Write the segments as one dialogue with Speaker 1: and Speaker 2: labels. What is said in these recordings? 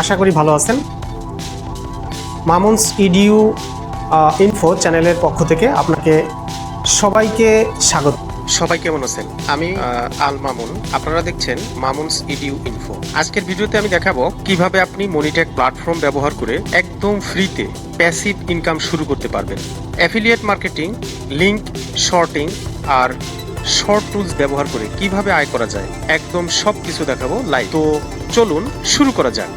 Speaker 1: আশা করি ভালো আছেন। মামুনস ইডিউ ইনফো চ্যানেলের পক্ষ থেকে আপনাকে সবাইকে স্বাগত।
Speaker 2: সবাই কেমন আছেন? আমি আল মামুন। আপনারা দেখছেন মামুনস ইডিউ ইনফো আজকের ভিডিওতে আমি দেখাবো কীভাবে আপনি মনিটেক প্ল্যাটফর্ম ব্যবহার করে একদম ফ্রিতে প্যাসিভ ইনকাম শুরু করতে পারবেন। অ্যাফিলিয়েট মার্কেটিং লিঙ্ক শর্টিং আর শর্ট টুলস ব্যবহার করে কীভাবে আয় করা যায়, একদম সব কিছু দেখাবো লাইভ তো চলুন শুরু করা যাক।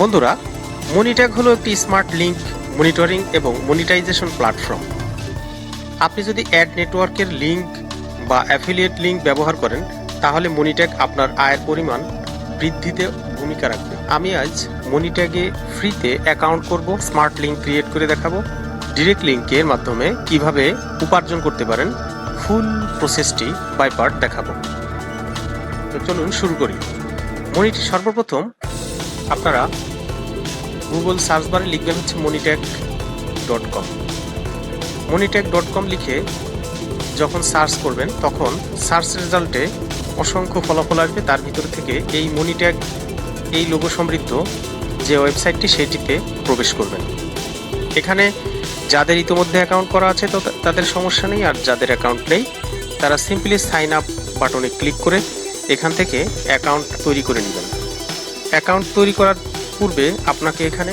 Speaker 2: বন্ধুরা মনিট্যাগ হলো একটি স্মার্ট লিঙ্ক মনিটরিং এবং মনিটাইজেশন প্ল্যাটফর্ম আপনি যদি অ্যাড নেটওয়ার্কের লিঙ্ক বা অ্যাফিলিয়েট লিঙ্ক ব্যবহার করেন, তাহলে মনিট্যাগ আপনার আয়ের পরিমাণ বৃদ্ধিতে ভূমিকা রাখবে। আমি আজ মনিট্যাগে ফ্রিতে অ্যাকাউন্ট করব, স্মার্ট লিঙ্ক ক্রিয়েট করে দেখাবো, ডিরেক্ট লিঙ্কের মাধ্যমে কীভাবে উপার্জন করতে পারেন, ফুল প্রসেসটি বাই পার্ট দেখাবো। তো চলুন শুরু করি। মনিট সর্বপ্রথম আপনারা গুগল সার্চ বারে লিখবেন হচ্ছে মনিট্যাক ডট কম। মনিট্যাক ডট কম লিখে যখন সার্চ করবেন, তখন সার্চ রেজাল্টে অসংখ্য ফলাফল আসবে তার ভিতর থেকে এই মনিট্যাগ এই লোগো সমৃদ্ধ যে ওয়েবসাইটটি সেটিতে প্রবেশ করবেন এখানে যাদের ইতিমধ্যে অ্যাকাউন্ট করা আছে তো তাদের সমস্যা নেই, আর যাদের অ্যাকাউন্ট নেই, তারা সিম্পলি সাইন আপ বাটনে ক্লিক করে এখান থেকে অ্যাকাউন্ট তৈরি করে নেবেন। অ্যাকাউন্ট তৈরি করার পূর্বে আপনাকে এখানে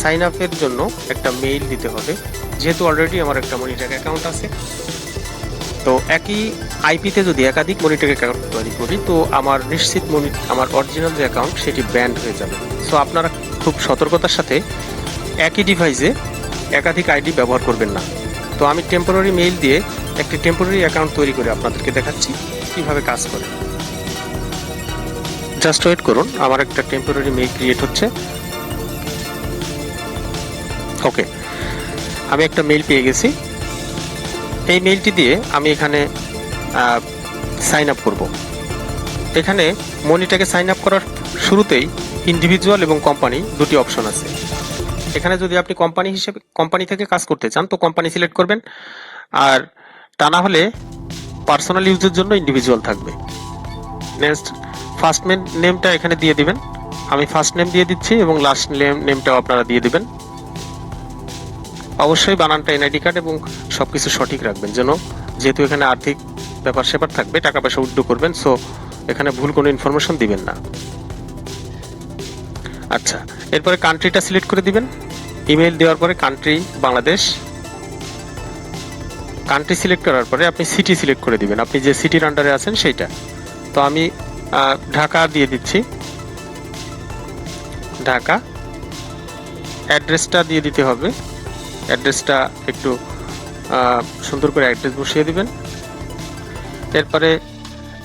Speaker 2: সাইন আপের জন্য একটা মেইল দিতে হবে। যেহেতু অলরেডি আমার একটা মনিটার অ্যাকাউন্ট আছে। তো একই আইপিতে যদি একাধিক মনিটর অ্যাকাউন্ট তৈরি করি, তো আমার নিশ্চিত মনি আমার অরিজিনাল যে অ্যাকাউন্ট সেটি ব্যান্ড হয়ে যাবে। সো আপনারা খুব সতর্কতার সাথে একই ডিভাইসে একাধিক আইডি ব্যবহার করবেন না। তো আমি টেম্পোরারি মেইল দিয়ে একটি টেম্পোরারি অ্যাকাউন্ট তৈরি করে আপনাদেরকে দেখাচ্ছি, কীভাবে কাজ করে। জাস্ট ওয়েট করুন, আমার একটা টেম্পোরারি মেইল ক্রিয়েট হচ্ছে। ওকে আমি একটা মেইল পেয়ে গেছি। এই মেইলটি দিয়ে আমি এখানে সাইন আপ করব। এখানে মনিটাকে সাইন আপ করার শুরুতেই ইন্ডিভিজুয়াল এবং কোম্পানি দুটি অপশন আছে। এখানে যদি আপনি কোম্পানি হিসেবে কোম্পানি থেকে কাজ করতে চান, তো কোম্পানি সিলেক্ট করবেন। আর তা না হলে পার্সোনাল ইউজের জন্য ইন্ডিভিজুয়াল থাকবে। নেক্সট ফার্স্ট নেমটা এখানে দিয়ে দিবেন। আমি ফার্স্ট নেম দিয়ে দিচ্ছি এবং লাস্ট নেম নেমটাও আপনারা দিয়ে দিবেন। অবশ্যই বানানটা এনআইডি কার্ড এবং সবকিছু সঠিক রাখবেন। যেন যেহেতু এখানে আর্থিক ব্যাপার স্যাপার থাকবে, টাকা পয়সা উড্ডু করবেন সো এখানে ভুল কোনো ইনফরমেশন দিবেন না। আচ্ছা এরপরে কান্ট্রিটা সিলেক্ট করে দিবেন। ইমেল দেওয়ার পরে কান্ট্রি বাংলাদেশ। কান্ট্রি সিলেক্ট করার পরে আপনি সিটি সিলেক্ট করে দিবেন। আপনি যে সিটির আন্ডারে আছেন সেইটা। তো আমি ঢাকা দিয়ে দিচ্ছি। ঢাকা। অ্যাড্রেসটা দিয়ে দিতে হবে। অ্যাড্রেসটা একটু সুন্দর করে অ্যাড্রেস বসিয়ে দিবেন। এরপরে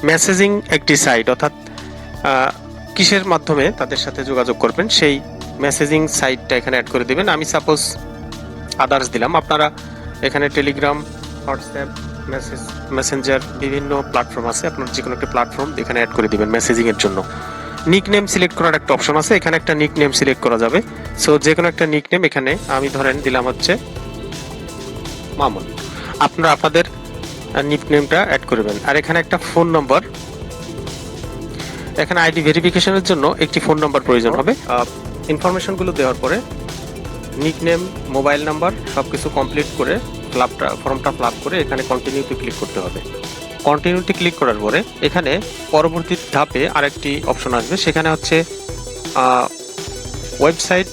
Speaker 2: মেসেজিং একটি সাইট অর্থাৎ কিসের মাধ্যমে তাদের সাথে যোগাযোগ করবেন, সেই মেসেজিং সাইটটা এখানে অ্যাড করে দিবেন। আমি সাপোজ আদার্স দিলাম। আপনারা এখানে টেলিগ্রাম হোয়াটসঅ্যাপ মেসেজ মেসেঞ্জার বিভিন্ন প্ল্যাটফর্ম আছে। আপনার যে কোনো একটা প্ল্যাটফর্ম এখানে অ্যাড করে দিবেন মেসেজিংয়ের জন্য। নিক নেম সিলেক্ট করার একটা অপশন আছে এখানে একটা নিক নেম সিলেক্ট করা যাবে। সো যে কোনো একটা নিক নেম এখানে আমি ধরেন দিলাম হচ্ছে মামুন। আপনারা আপনাদের নিক নেমটা অ্যাড করবেন আর এখানে একটা ফোন নম্বর এখানে আইডি ভেরিফিকেশনের জন্য একটি ফোন নম্বর প্রয়োজন হবে। ইনফরমেশনগুলো দেওয়ার পরে নিক নেম মোবাইল নাম্বার সব কিছু কমপ্লিট করে ফ্লাপটা ফর্মটা ফ্লাপ করে এখানে কন্টিনিউতে ক্লিক করতে হবে। কন্টিনিউতে ক্লিক করার পরে এখানে পরবর্তী ধাপে আরেকটি অপশন আসবে। সেখানে হচ্ছে website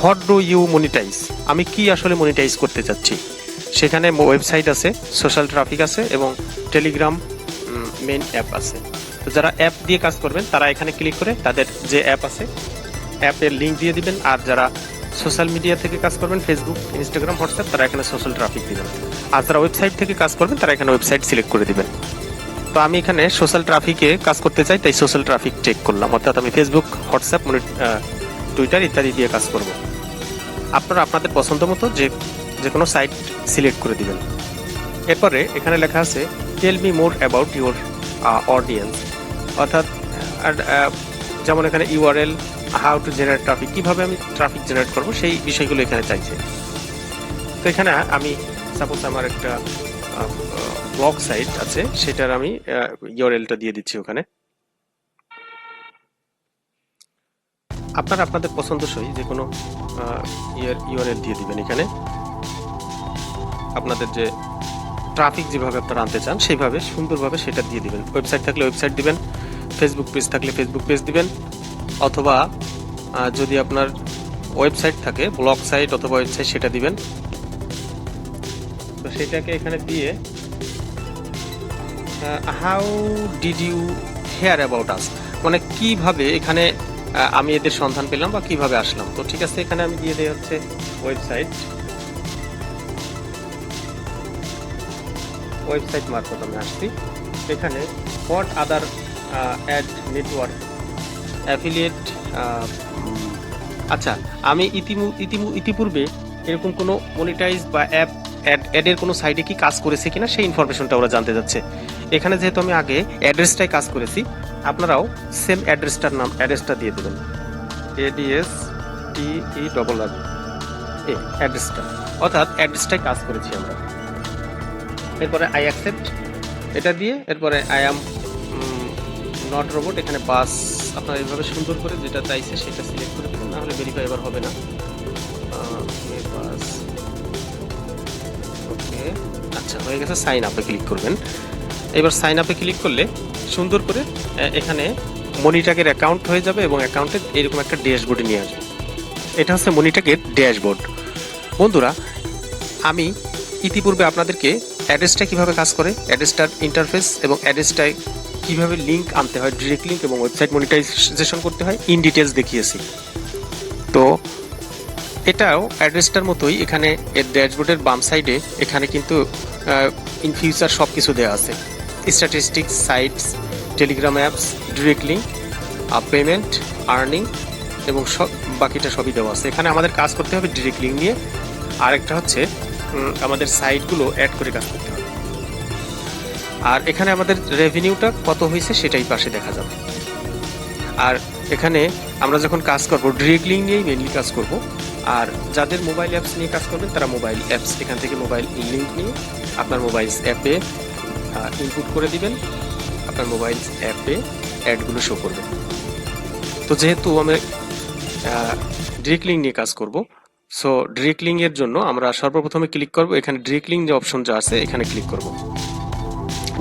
Speaker 2: what do you monetize আমি কি আসলে মনিটাইজ করতে চাচ্ছি? সেখানে ওয়েবসাইট আছে সোশ্যাল ট্রাফিক আছে এবং টেলিগ্রাম মেন অ্যাপ আছে। তো যারা অ্যাপ দিয়ে কাজ করবেন, তারা এখানে ক্লিক করে তাদের যে অ্যাপ আছে অ্যাপের লিঙ্ক দিয়ে দিবেন। আর যারা সোশ্যাল মিডিয়া থেকে কাজ করবেন ফেসবুক ইনস্টাগ্রাম হোয়াটসঅ্যাপ তারা এখানে সোশ্যাল ট্রাফিক দিবেন। আর যারা ওয়েবসাইট থেকে কাজ করবেন, তারা এখানে ওয়েবসাইট সিলেক্ট করে দিবেন। তো আমি এখানে সোশ্যাল ট্রাফিকে কাজ করতে চাই, তাই সোশ্যাল ট্রাফিক চেক করলাম। অর্থাৎ আমি ফেসবুক হোয়াটসঅ্যাপ টুইটার ইত্যাদি দিয়ে কাজ করব। আপনারা আপনাদের পছন্দ মতো যে যে কোনো সাইট সিলেক্ট করে দিবেন। এরপরে এখানে লেখা আছে tell me more about your audience অর্থাৎ যেমন এখানে URL how to generate traffic কীভাবে আমি ট্রাফিক জেনারেট করব, সেই বিষয়গুলো এখানে চাইছে। তো এখানে আমি সাপোজ আমার একটা ব্লগ সাইট আছে, সেটার আমি ইউআরএলটা দিয়ে দিচ্ছি ওখানে। আপনারা আপনাদের পছন্দসই যে কোনো ইউআরএল দিয়ে দিবেন এখানে। আপনাদের যে ট্রাফিক যেভাবে আপনারা আনতে চান, সেইভাবে সুন্দরভাবে সেটা দিয়ে দিবেন। ওয়েবসাইট থাকলে ওয়েবসাইট দিবেন ফেসবুক পেজ থাকলে ফেসবুক পেজ দিবেন। অথবা যদি আপনার ওয়েবসাইট থাকে, ব্লগ সাইট অথবা ওয়েবসাইট, সেটা দিবেন। তো সেটাকে এখানে দিয়ে how did you hear about us মানে কীভাবে এখানে আমি এদের সন্ধান পেলাম বা কীভাবে আসলাম? তো ঠিক আছে, এখানে আমি দিয়ে দিই হচ্ছে ওয়েবসাইট। ওয়েবসাইট মারফত আমি আসছি। এখানে what other ad network affiliate আচ্ছা আমি ইতিমু ইতিমু, ইতিপূর্বে এরকম কোনো মনিটাইজ বা অ্যাপ অ্যাড অ্যাডের কোনো সাইটে কি কাজ করেছে কিনা সেই ইনফরমেশনটা ওরা জানতে যাচ্ছে। এখানে যেহেতু আমি আগে অ্যাড্রেসটাই কাজ করেছি, আপনারাও সেম অ্যাড্রেসটার নাম অ্যাড্রেসটা দিয়ে দেবেন। এডিএস ই ডবল আর এ অ্যাড্রেসটা অর্থাৎ অ্যাড্রেসটাই কাজ করেছি আমরা। এরপরে আই অ্যাকসেপ্ট এটা দিয়ে, এরপরে আই অ্যাম নট রোবট এখানে বাস আপনার এইভাবে সুন্দর করে যেটা চাইছে সেটা সিলেক্ট করে দেবেন নাহলে ভেরিফাই এবার হবে না। ওকে আচ্ছা হয়ে গেছে সাইন আপে ক্লিক করবেন। এবার সাইন আপে ক্লিক করলে সুন্দর করে এখানে মনিটাকের অ্যাকাউন্ট হয়ে যাবে এবং অ্যাকাউন্টে এরকম একটা ড্যাশবোর্ডে নিয়ে আসবে। এটা হচ্ছে মনিটাকের ড্যাশবোর্ড বন্ধুরা, আমি ইতিপূর্বে আপনাদেরকে অ্যাড্রেসটা কীভাবে কাজ করে অ্যাড্রেসটার ইন্টারফেস এবং অ্যাড্রেসটায় কীভাবে লিংক আনতে হয় ডিরেক্ট লিংক এবং ওয়েবসাইট মনিটাইজেশন করতে হয় ইন ডিটেলস দেখিয়েছি। তো এটাও অ্যাড্রেসটার মতোই এখানে এর ড্যাশবোর্ডের বাম সাইডে এখানে কিন্তু ইন ফিউচার সব কিছু দেওয়া আছে। Statistics sites Telegram apps direct link payment earning এবং সব, বাকিটা সবই দেওয়া আছে। এখানে আমাদের কাজ করতে হবে ডিরেক্ট লিঙ্ক নিয়ে। আরেকটা হচ্ছে আমাদের সাইটগুলো অ্যাড করে কাজ করতে হবে। আর এখানে আমাদের রেভিনিউটা কত হয়েছে সেটাই পাশে দেখা যাবে। আর এখানে আমরা যখন কাজ করব লিঙ্ক নিয়েই মেনলি কাজ করব। আর যাদের মোবাইল অ্যাপস নিয়ে কাজ করবেন, তারা মোবাইল অ্যাপস এখান থেকে মোবাইল লিঙ্ক নিয়ে আপনার মোবাইল অ্যাপে ইনপুট করে দিবেন। আপনার মোবাইল অ্যাপে অ্যাডগুলো শো করবে। তো যেহেতু আমি ডিরেক্ট লিঙ্ক নিয়ে কাজ করব সো ডিরেক্ট লিঙ্ক এর জন্য আমরা সর্বপ্রথমে ক্লিক করব। এখানে ডিরেক্ট লিঙ্ক যে অপশন যা আছে, এখানে ক্লিক করব।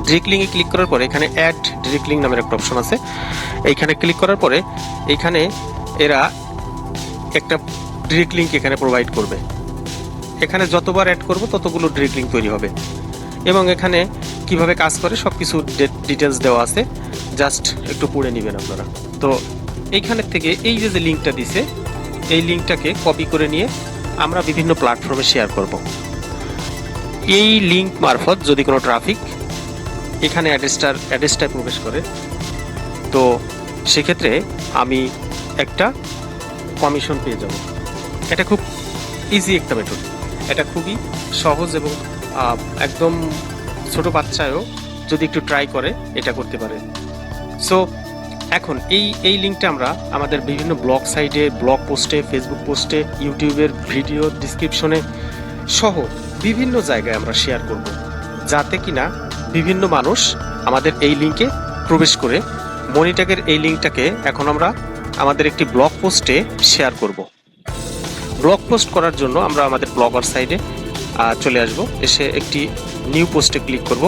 Speaker 2: ডিরেক্ট লিঙ্কে ক্লিক করার পরে এখানে অ্যাড ডিরেক্ট লিঙ্ক নামের একটা অপশন আছে। এইখানে ক্লিক করার পরে এইখানে এরা একটা ডিরেক্ট লিঙ্ক এখানে প্রোভাইড করবে। এখানে যতবার অ্যাড করব ততগুলো ডিরেক্ট লিঙ্ক তৈরি হবে। এবং এখানে কীভাবে কাজ করে সব কিছু ডিটেলস দেওয়া আছে। জাস্ট একটু পড়ে নেবেন আপনারা। তো এইখানে থেকে এই যে যে লিঙ্কটা দিছে, এই লিঙ্কটাকে কপি করে নিয়ে আমরা বিভিন্ন প্ল্যাটফর্মে শেয়ার করব। এই লিঙ্ক মারফত যদি কোনো ট্রাফিক এখানে অ্যাড্রেসটার অ্যাড্রেসটায় প্রবেশ করে। তো সেক্ষেত্রে আমি একটা কমিশন পেয়ে যাব। এটা খুব ইজি একটা মেথড এটা খুবই সহজ এবং একদম ছোট বাচ্চায়ও যদি একটু ট্রাই করে, এটা করতে পারে। সো এখন এই এই লিঙ্কটা আমরা আমাদের বিভিন্ন ব্লগ সাইটে ব্লগ পোস্টে ফেসবুক পোস্টে ইউটিউবের ভিডিও ডিসক্রিপশনে সহ বিভিন্ন জায়গায় আমরা শেয়ার করব। যাতে কিনা বিভিন্ন মানুষ আমাদের এই লিঙ্কে প্রবেশ করে মনিটাকের এই লিঙ্কটাকে এখন আমরা আমাদের একটি ব্লগ পোস্টে শেয়ার করব। ব্লগ পোস্ট করার জন্য আমরা আমাদের ব্লগার সাইডে চলে আসব। এসে একটি নিউ পোস্টে ক্লিক করব।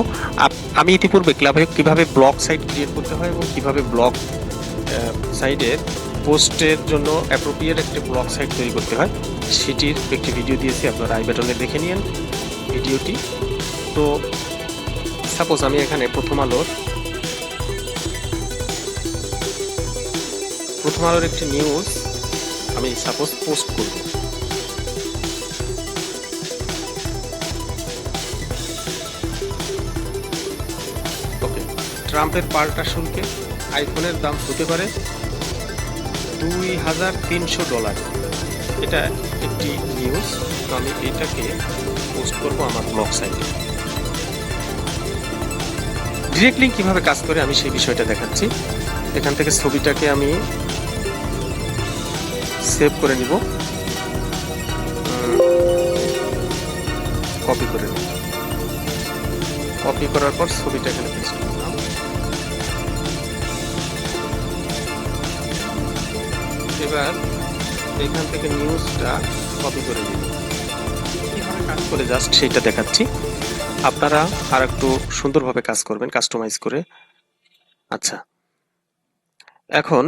Speaker 2: আমি ইতিপূর্বে ক্লাবে কীভাবে ব্লগ সাইট ক্রিয়েট করতে হয় এবং কীভাবে ব্লগ সাইডের পোস্টের জন্য অ্যাপ্রোপ্রিয়েট একটি ব্লগ সাইট তৈরি করতে হয়, সেটির একটি ভিডিও দিয়েছি। আপনারা আই বাটনে দেখে নিন ভিডিওটি। তো সাপোজ আমি এখানে প্রথম আলোর প্রথম আলোর একটি নিউজ আমি সাপোজ পোস্ট করব। ট্রাম্পের পাল্টা শুল্কে আইফোনের দাম হতে পারে দুই হাজার তিনশো ডলার। এটা একটি নিউজ তো আমি এটাকে পোস্ট করব আমার ব্লগ সাইটে ডিরেক্ট লিঙ্ক কীভাবে কাজ করে আমি সেই বিষয়টা দেখাচ্ছি। এখান থেকে ছবিটাকে আমি সেভ করে নিব। কপি করে নিব। কপি করার পর ছবিটা এখানে পেস্ট করলাম এবার এখান থেকে নিউজটা কপি করে নিব। কীভাবে কাজ করে জাস্ট সেটা দেখাচ্ছি। আপনারা আর একটু সুন্দরভাবে কাজ করবেন কাস্টমাইজ করে। আচ্ছা। এখন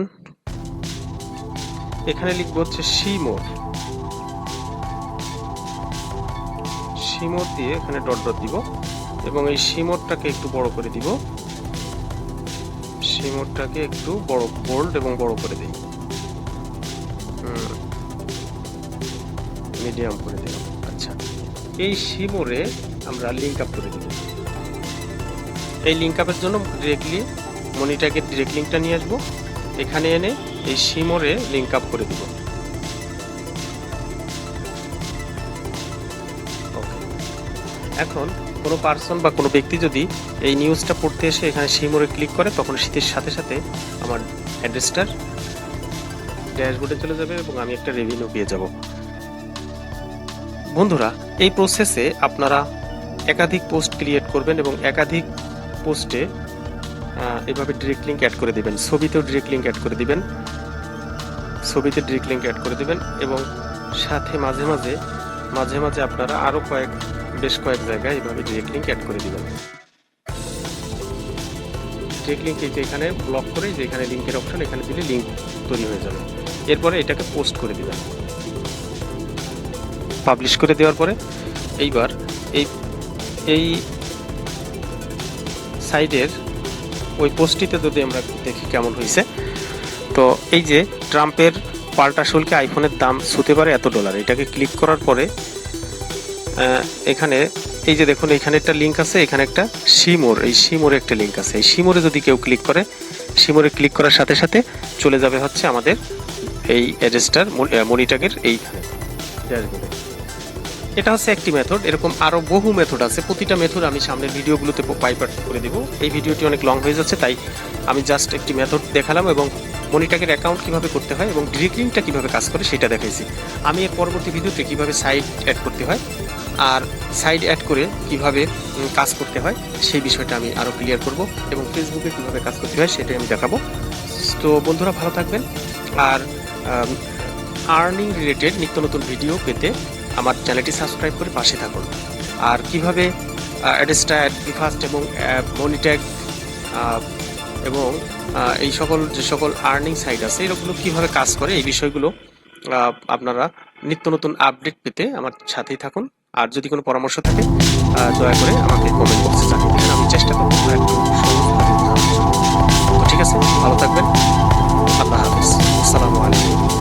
Speaker 2: এখানে লিখব হচ্ছে শিমোর শিমোর দিয়ে এখানে ডট ডট দিব এবং এই শিমোরটাকে একটু বড় করে দিব। শিমোরটাকে একটু বড় বোল্ড এবং বড় করে দিই। মিডিয়াম করে দিই আচ্ছা। এই শিমোরে আমরা লিঙ্ক আপ করে দিব। এই লিঙ্ক আপের জন্য ডিরেক্টলি মনিটাকে ডিরেক্ট লিঙ্কটা নিয়ে আসব। এখানে এনে এই শিমোরে লিঙ্ক আপ করে দিব। এখন কোনো পার্সন বা কোনো ব্যক্তি যদি এই নিউজটা পড়তে এসে এখানে শিমোরে ক্লিক করে, তখন শীতের সাথে সাথে আমার অ্যাড্রেসটার ড্যাশবোর্ডে চলে যাবে এবং আমি একটা রেভিনিউ পেয়ে যাব। বন্ধুরা, এই প্রসেসে আপনারা একাধিক পোস্ট ক্রিয়েট করবেন এবং একাধিক পোস্টে এভাবে ডিরেক্ট লিঙ্ক অ্যাড করে দিবেন। ছবিতেও ডিরেক্ট লিঙ্ক অ্যাড করে দিবেন। ছবিতে ডিরেক্ট লিঙ্ক অ্যাড করে দেবেন এবং সাথে মাঝে মাঝে মাঝে মাঝে আপনারা আরও কয়েক, বেশ কয়েক জায়গায় এভাবে ডিরেক্ট লিঙ্ক অ্যাড করে দিবেন। ডিরেক্ট লিঙ্ক এই যে এখানে ব্লক করে, যে এখানে লিঙ্কের অপশন এখানে দিলে লিঙ্ক তৈরি হয়ে যাবে। এরপরে এটাকে পোস্ট করে দিবেন। পাবলিশ করে দেওয়ার পরে এইবার এই এই সাইডের ওই পোস্টটিতে যদি আমরা দেখি কেমন হয়েছে। তো এই যে ট্রাম্পের পাল্টা শুল্কে আইফোনের দাম ছুতে পারে এত ডলার, এটাকে ক্লিক করার পরে এখানে এই যে দেখুন, এখানে একটা লিঙ্ক আছে, এখানে একটা শিমোর এই শিমোরে একটা লিঙ্ক আছে। এই শিমোরে যদি কেউ ক্লিক করে শিমোরে ক্লিক করার সাথে সাথে চলে যাবে হচ্ছে আমাদের এই অ্যাড্রেসটার মনিটাগের এইখানে। এটা হচ্ছে একটি মেথড এরকম আরও বহু মেথড আছে। প্রতিটা মেথড আমি সামনের ভিডিওগুলোতে পাইপার করে দেবো। এই ভিডিওটি অনেক লং হয়ে যাচ্ছে, তাই আমি জাস্ট একটি মেথড দেখালাম এবং মনিটাকের অ্যাকাউন্ট কীভাবে করতে হয় এবং ডিরেক্টলিংটা কীভাবে কাজ করে সেটা দেখাইছি। আমি এর পরবর্তী ভিডিওতে কীভাবে সাইট অ্যাড করতে হয় আর সাইড অ্যাড করে কীভাবে কাজ করতে হয় সেই বিষয়টা আমি আরও ক্লিয়ার করব এবং ফেসবুকে কীভাবে কাজ করতে হয় সেটাই আমি দেখাবো। তো বন্ধুরা ভালো থাকবেন। আর আর্নিং রিলেটেড নিত্য নতুন ভিডিও পেতে আমার চ্যানেলটি সাবস্ক্রাইব করে পাশে থাকুন। আর কীভাবে অ্যাডেস্টা ফার্স্ট এবং মনিট্যাগ এবং এই সকল, যে সকল আর্নিং সাইট আছে এরকমগুলো কীভাবে কাজ করে, এই বিষয়গুলো আপনারা নিত্য নতুন আপডেট পেতে আমার সাথেই থাকুন। আর যদি কোনো পরামর্শ থাকে দয়া করে আমাকে কমেন্ট বক্সে জানিয়ে দেবেন, আমি চেষ্টা করব ঠিক আছে, ভালো থাকবেন, আল্লাহ হাফিজ। আসসালামু আলাইকুম।